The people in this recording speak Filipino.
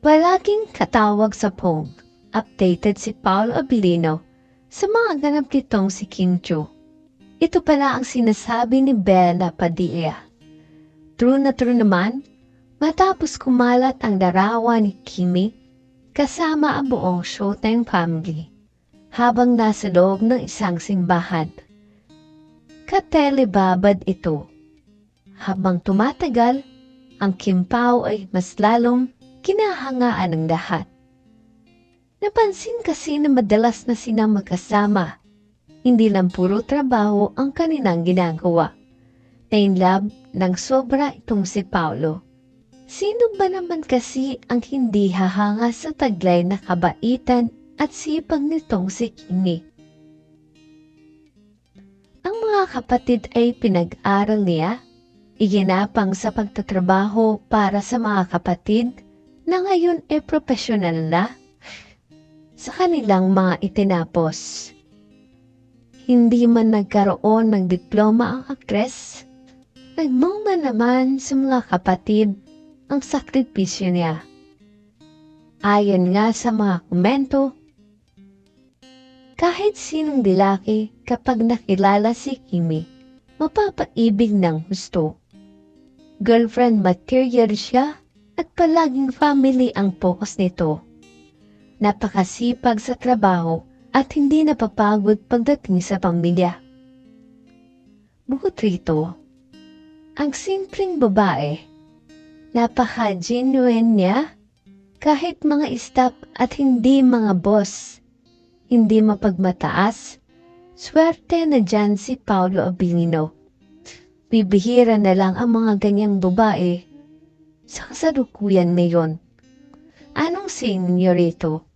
Palaging katawag sa phone, updated si Paul Abilino sa mga ganap nitong si Kim Cho. Ito pala ang sinasabi ni Bella Padilla. True na true naman, matapos kumalat ang darawa ni Kimi kasama ang buong Showtime family habang nasa loob ng isang simbahan. Katelebabad ito. Habang tumatagal, ang Kim Pao ay mas lalong kinahangaan ng lahat. Napansin kasi na madalas na sila magkasama. Hindi lang puro trabaho ang kanilang ginagawa. In love ng sobra itong si Paulo. Sino ba naman kasi ang hindi hahanga sa taglay na kabaitan at sipag nitong si Kimi? Ang mga kapatid ay pinag-aral niya, iginapang sa pagtatrabaho para sa mga kapatid na ngayon ay profesional na sa kanilang mga itinapos. Hindi man nagkaroon ng diploma ang aktres, nagmumba naman sa mga kapatid ang sakripisyo niya. Ayon nga sa mga komento, kahit sinong dilaki kapag nakilala si Kimi, mapapaibig ng gusto. Girlfriend material siya at palaging family ang focus nito. Napakasipag sa trabaho at hindi napapagod pagdating sa pamilya. Bukod rito, ang simpleng babae, napaka-genuine niya kahit mga staff at hindi mga boss, hindi mapagmataas, swerte na dyan si Paulo Abilino. Bibihira na lang ang mga ganyang babae sa kasalukuyan ngayon. Anong sinyo rito?